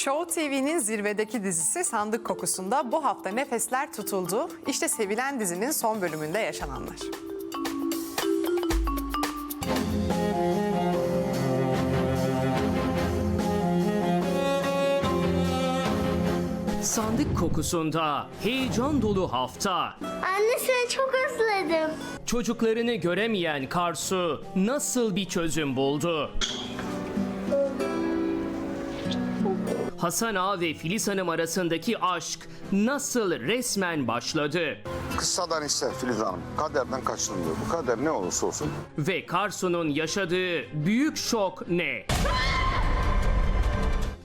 Show TV'nin zirvedeki dizisi Sandık Kokusu'nda bu hafta nefesler tutuldu. İşte sevilen dizinin son bölümünde yaşananlar. Sandık kokusunda heyecan dolu hafta. Anne seni çok özledim. Çocuklarını göremeyen Karsu nasıl bir çözüm buldu? Hasan Ağa ve Filiz Hanım arasındaki aşk nasıl resmen başladı? Kıssadan ise Filiz Hanım kaderden kaçtım diyor. Bu kader ne olursa olsun Ve Karsu'nun yaşadığı büyük şok ne?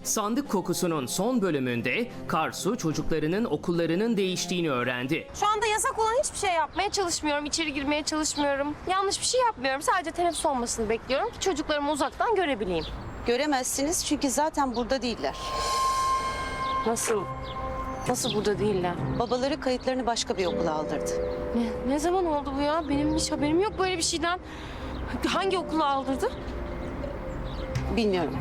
Sandık kokusunun son bölümünde Karsu çocuklarının okullarının değiştiğini öğrendi. Şu anda yasak olan hiçbir şey yapmaya çalışmıyorum. İçeri girmeye çalışmıyorum. Yanlış bir şey yapmıyorum. Sadece teneffüs olmasını bekliyorum ki çocuklarımı uzaktan görebileyim. Göremezsiniz çünkü zaten burada değiller. Nasıl? Nasıl burada değiller? Babaları kayıtlarını başka bir okula aldırdı. Ne, ne zaman oldu bu ya? Benim hiç haberim yok böyle bir şeyden. Hangi okula aldırdı? Bilmiyorum.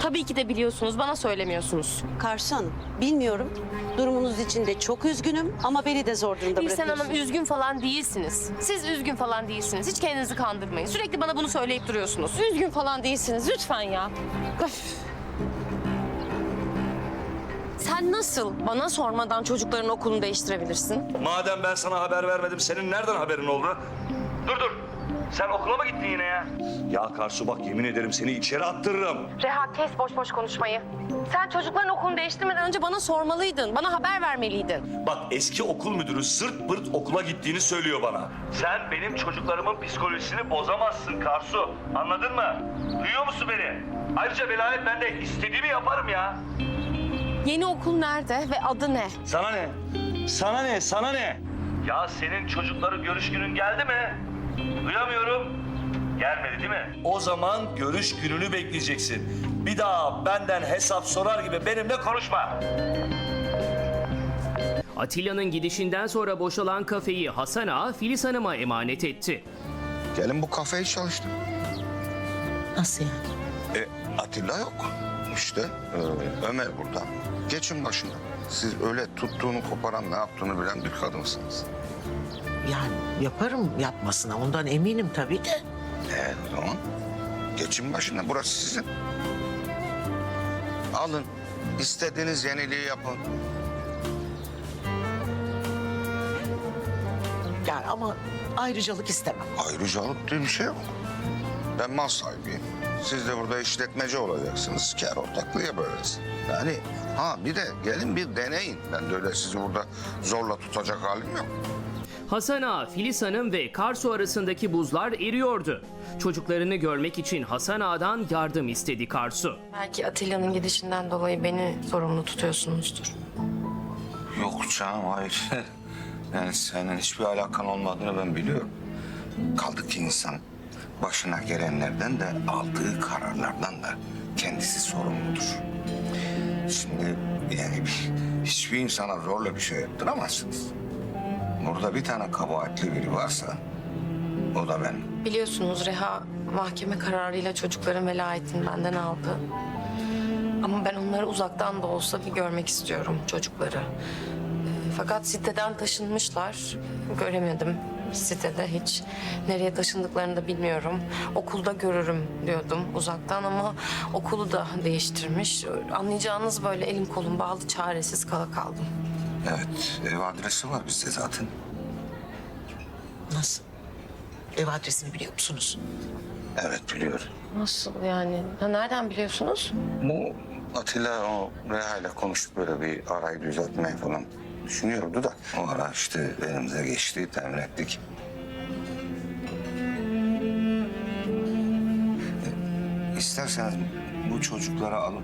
Tabii ki de biliyorsunuz. Bana söylemiyorsunuz. Karsu Hanım, bilmiyorum. Durumunuz için de çok üzgünüm ama beni de zor durumda Bilsen bırakıyorsunuz. Hanım üzgün falan değilsiniz. Siz üzgün falan değilsiniz. Hiç kendinizi kandırmayın. Sürekli bana bunu söyleyip duruyorsunuz. Üzgün falan değilsiniz. Lütfen ya. Öf. Sen nasıl bana sormadan çocukların okulunu değiştirebilirsin? Madem ben sana haber vermedim, senin nereden haberin oldu? Dur dur. Sen okula mı gittin yine ya? Ya Karsu bak yemin ederim seni içeri attırırım. Reha kes boş boş konuşmayı. Sen çocukların okulunu değiştirmeden önce bana sormalıydın. Bana haber vermeliydin. Bak eski okul müdürü sırt pırt okula gittiğini söylüyor bana. Sen benim çocuklarımın psikolojisini bozamazsın Karsu. Anladın mı? Duyuyor musun beni? Ayrıca velayet ben de istediğimi yaparım ya. Yeni okul nerede ve adı ne? Sana ne? Sana ne? Sana ne? Ya senin çocukları görüş günün geldi mi? Duyamıyorum. Gelmedi değil mi? O zaman görüş gününü bekleyeceksin. Bir daha benden hesap sorar gibi benimle konuşma. Atilla'nın gidişinden sonra boşalan kafeyi Hasan Ağa Filiz Hanım'a emanet etti. gelin bu kafeyi çalıştı. Nasıl yani? E Atilla yok. İşte e, Ömer burada. Geçin başına. Siz öyle tuttuğunu koparan ne yaptığını bilen bir kadınsınız. Yani yaparım yapmasına ondan eminim tabii de. E o zaman geçin başına. Burası sizin. Alın. istediğiniz yeniliği yapın. Yani ama ayrıcalık istemem. Ayrıcalık diye bir şey yok. Ben mal sahibiyim. Siz de burada işletmeci olacaksınız. Kar ortaklığı yaparız. Yani ha bir de gelin bir deneyin. Ben de öyle sizi burada zorla tutacak halim yok. Hasan Ağa, Filiz Hanım ve Karsu arasındaki buzlar eriyordu. Çocuklarını görmek için Hasan Ağa'dan yardım istedi Karsu. Belki Atilla'nın gidişinden dolayı beni sorumlu tutuyorsunuzdur. Yok canım hayır. Yani senin hiçbir alakan olmadığını ben biliyorum. Kaldı ki insan başına gelenlerden de aldığı kararlardan da kendisi sorumludur. Şimdi yani bir- hiçbir insana zorla bir şey yaptıramazsınız. Burada bir tane kabahatli biri varsa o da ben. Biliyorsunuz Reha mahkeme kararıyla çocukların velayetini benden aldı. Ama ben onları uzaktan da olsa bir görmek istiyorum çocukları. Ee, Fakat siteden taşınmışlar. Göremedim sitede hiç. Nereye taşındıklarını da bilmiyorum. Okulda görürüm diyordum uzaktan ama okulu da değiştirmiş. Anlayacağınız böyle elim kolum bağlı çaresiz kala kaldım. Evet ev adresi var bizde zaten. Nasıl? Ev adresini biliyor musunuz? Evet biliyorum. Nasıl yani? Ha, nereden biliyorsunuz? Bu Atilla o Reha ile konuşup böyle bir arayı düzeltmeyi falan düşünüyordu da o ara işte elimize geçti, temin ettik. E, İsterseniz bu çocukları alıp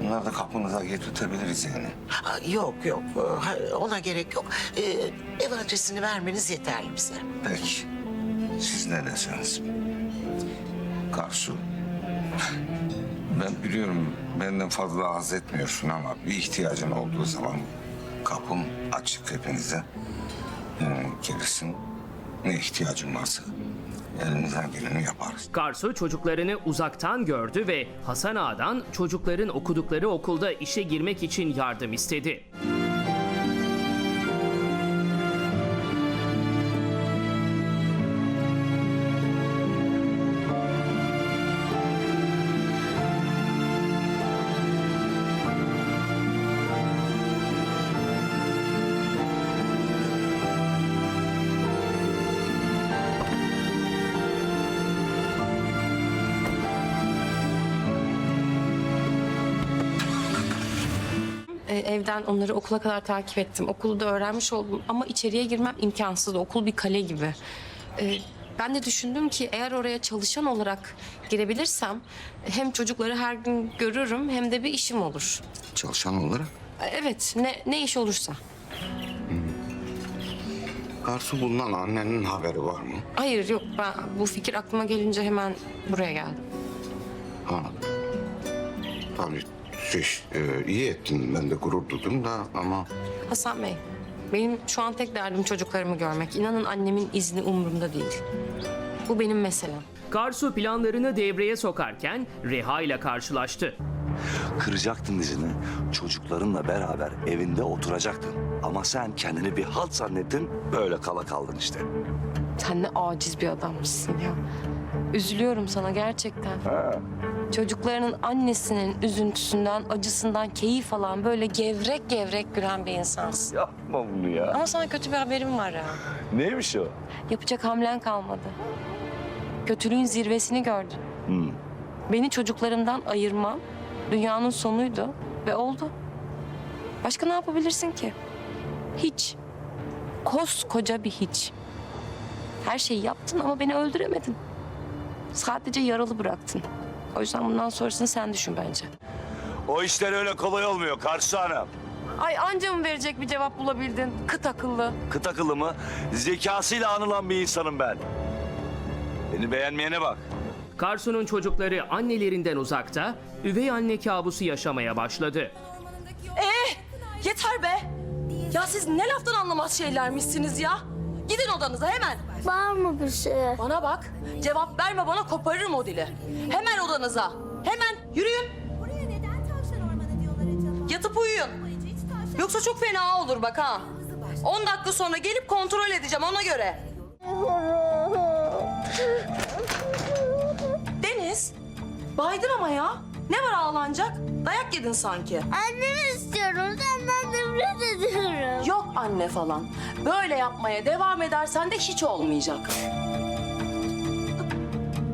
bunları da kapınıza getirtebiliriz yani. Ha, yok yok Ha, ona gerek yok. Ee, ev adresini vermeniz yeterli bize. Peki. Siz ne derseniz. Karsu. Ben biliyorum benden fazla haz etmiyorsun ama bir ihtiyacın olduğu zaman kapım açık hepinize. Yani gelirsin ne ihtiyacın varsa elimizden geleni yaparız. Karsu çocuklarını uzaktan gördü ve Hasan Ağa'dan çocukların okudukları okulda işe girmek için yardım istedi. Evden onları okula kadar takip ettim. Okulu da öğrenmiş oldum ama içeriye girmem imkansız. Okul bir kale gibi. Ee, ben de düşündüm ki eğer oraya çalışan olarak girebilirsem hem çocukları her gün görürüm hem de bir işim olur. Çalışan olarak Ee, Evet, ne, ne iş olursa. Karsu bundan annenin haberi var mı? Hayır yok ben bu fikir aklıma gelince hemen buraya geldim. Anladım. Tabii şey, e, iyi ettin. Ben de gurur duydum da ama Hasan Bey, benim şu an tek derdim çocuklarımı görmek. İnanın annemin izni umurumda değil. Bu benim meselem. Karsu planlarını devreye sokarken Reha ile karşılaştı. Kıracaktın dizini. Çocuklarınla beraber evinde oturacaktın. Ama sen kendini bir halt zannettin. Böyle kala kaldın işte. Sen ne aciz bir adammışsın ya. Üzülüyorum sana gerçekten. Çocuklarının annesinin üzüntüsünden, acısından keyif alan böyle gevrek gevrek gülen bir insansın. Yapma bunu ya. Ama sana kötü bir haberim var ya. Neymiş o? Yapacak hamlen kalmadı. Kötülüğün zirvesini gördün. Beni çocuklarımdan ayırman dünyanın sonuydu ve oldu. Başka ne yapabilirsin ki? Hiç. Koskoca bir hiç. Her şeyi yaptın ama beni öldüremedin. Sadece yaralı bıraktın. O yüzden bundan sonrasını sen düşün bence. O işler öyle kolay olmuyor Karsu Hanım. Ay anca mı verecek bir cevap bulabildin? Kıt akıllı. Kıt akıllı mı? Zekasıyla anılan bir insanım ben. Beni beğenmeyene bak. Karsu'nun çocukları annelerinden uzakta, üvey anne kabusu yaşamaya başladı. Yeter be! Ya siz ne laftan anlamaz şeylermişsiniz ya. Gidin odanıza hemen. Var mı bir şey? Bana bak. Cevap verme bana koparırım o dili. Hemen odanıza. Hemen yürüyün. Yatıp uyuyun. Yoksa çok fena olur bak ha. 10 dakika sonra gelip kontrol edeceğim ona göre. Deniz, baydın ama ya. Ne var ağlanacak? Dayak yedin sanki. Annemi istiyorum. Senden nefret ediyorum. Yok anne falan. Böyle yapmaya devam edersen de hiç olmayacak.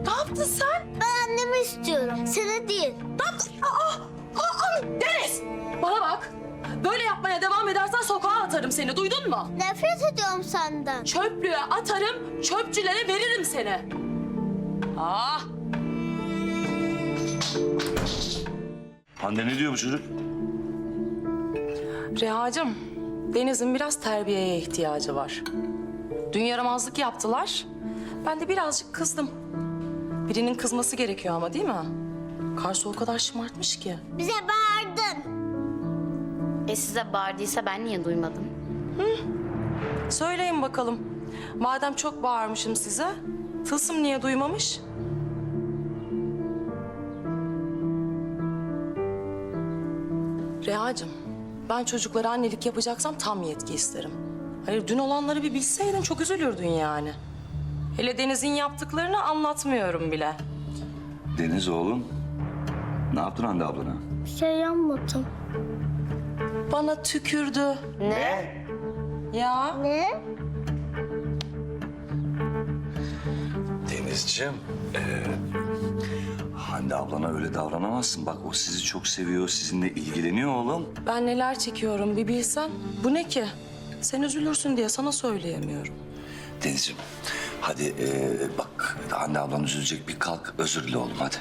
Ne yaptın sen? Ben annemi istiyorum. Seni değil. Ne yaptın? Aa, aa, Deniz! Bana bak. Böyle yapmaya devam edersen sokağa atarım seni. Duydun mu? Nefret ediyorum senden. Çöplüğe atarım, çöpçülere veririm seni. Ah! Hande ne diyor bu çocuk? Reha'cığım, Deniz'in biraz terbiyeye ihtiyacı var. Dün yaramazlık yaptılar. Ben de birazcık kızdım. Birinin kızması gerekiyor ama değil mi? Karşı o kadar şımartmış ki. Bize bağırdın. E size bağırdıysa ben niye duymadım? Söyleyin bakalım. Madem çok bağırmışım size, Tılsım niye duymamış? Reha'cığım, ben çocuklara annelik yapacaksam tam yetki isterim. Hayır, dün olanları bir bilseydin çok üzülürdün yani. Hele Deniz'in yaptıklarını anlatmıyorum bile. Deniz oğlum. Ne yaptın Hande ablana? Bir şey yapmadım. Bana tükürdü. Ne? Ya. Ne? Denizciğim. Ee, Hande ablana öyle davranamazsın. Bak o sizi çok seviyor, sizinle ilgileniyor oğlum. Ben neler çekiyorum bir bilsen. Bu ne ki? Sen üzülürsün diye sana söyleyemiyorum. Denizciğim hadi ee, bak Hande ablan üzülecek bir kalk özür dile oğlum hadi.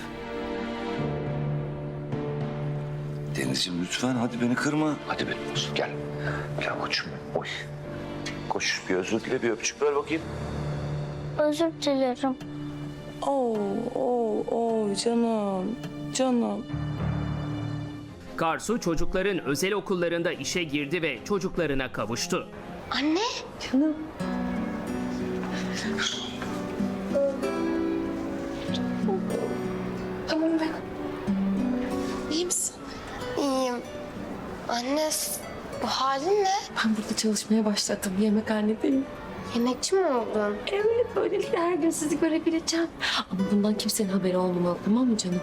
Denizciğim lütfen hadi beni kırma. Hadi benim olsun gel. Gel koçum. Oy. Koş bir özür dile bir öpücük ver bakayım. Özür dilerim. Oo, oo, oo canım, canım. Karsu çocukların özel okullarında işe girdi ve çocuklarına kavuştu. Anne. Canım. Tamam ben. İyi misin? İyiyim. Anne bu halin ne? Ben burada çalışmaya başladım. Yemekhanedeyim. Yemekçi mi oldun? Evet, böylelikle her gün sizi görebileceğim. Ama bundan kimsenin haberi olmamalı, tamam mı canım?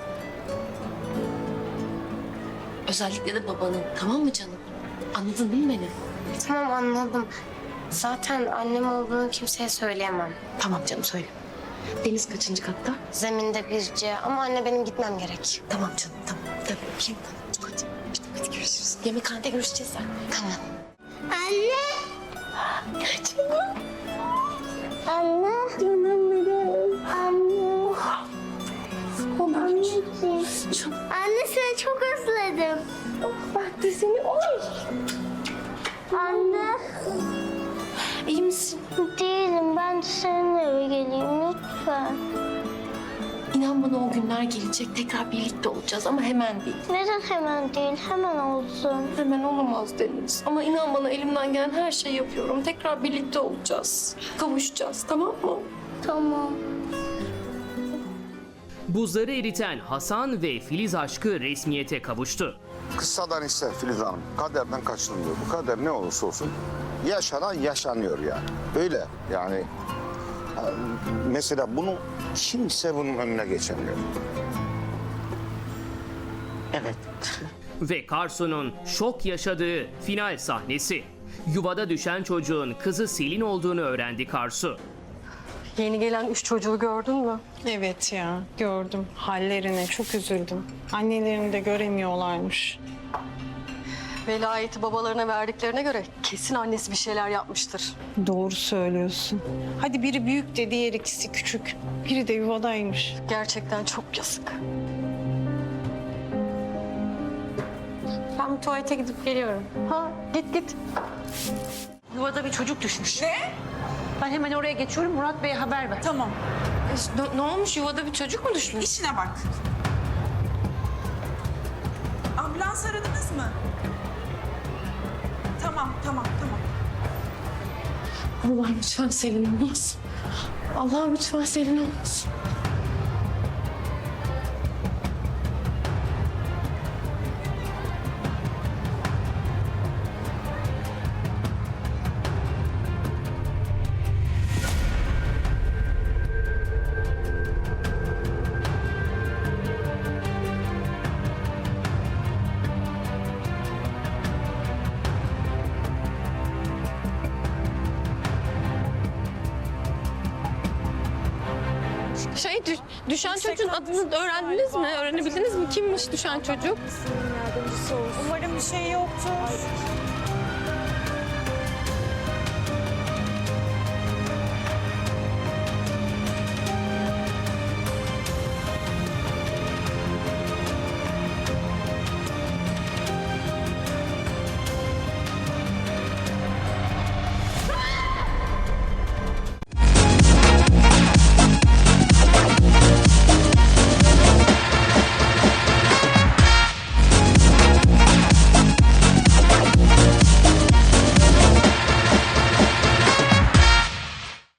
Özellikle de babanın, tamam mı canım? Anladın değil mi beni? Tamam anladım. Zaten annem olduğunu kimseye söyleyemem. Tamam canım, söyle. Deniz kaçıncı katta? Zeminde bir C ama anne benim gitmem gerek. Tamam canım, tamam. Gel bakayım. Hadi, hadi görüşürüz. Yemekhanede görüşeceğiz sen. Tamam. Anne. Canım. Anne. Canım benim. Anne. Anneciğim. Anne seni çok özledim. Ben de seni. Oy. Anne. İyi misin? Değilim. Ben de seninle eve geleyim lütfen. İnan bana o günler gelecek. Tekrar birlikte olacağız ama hemen değil. Neden hemen değil? Hemen olsun. Hemen olamaz Deniz. Ama inan bana elimden gelen her şeyi yapıyorum. Tekrar birlikte olacağız. Kavuşacağız tamam mı? Tamam. Buzları eriten Hasan ve Filiz aşkı resmiyete kavuştu. Kıssadan ise Filiz Hanım kaderden kaçınılmıyor. Bu kader ne olursa olsun yaşanan yaşanıyor yani. Öyle yani. Mesela bunu kimse bunun önüne geçemiyor. Evet. Ve Karsu'nun şok yaşadığı final sahnesi. Yuvada düşen çocuğun kızı Selin olduğunu öğrendi Karsu. Yeni gelen üç çocuğu gördün mü? Evet ya gördüm hallerine çok üzüldüm. Annelerini de göremiyorlarmış. Velayeti babalarına verdiklerine göre kesin annesi bir şeyler yapmıştır. Doğru söylüyorsun. Hadi biri büyük de diğer ikisi küçük. Biri de yuvadaymış. Gerçekten çok yazık. Ben bir tuvalete gidip geliyorum. Ha git git. Yuvada bir çocuk düşmüş. Ne? Ben hemen oraya geçiyorum. Murat Bey'e haber ver. Tamam. Ne, ne olmuş? Yuvada bir çocuk mu düşmüş? İşine bak. Ambulans aradınız mı? Tamam, tamam, tamam. Allah'ım lütfen Selin olmasın. Allah'ım lütfen Selin olmasın. Şey düşen çocuğun adını öğrendiniz mi? Öğrenebildiniz mi? Kimmiş düşen çocuk? Umarım bir şey yoktur.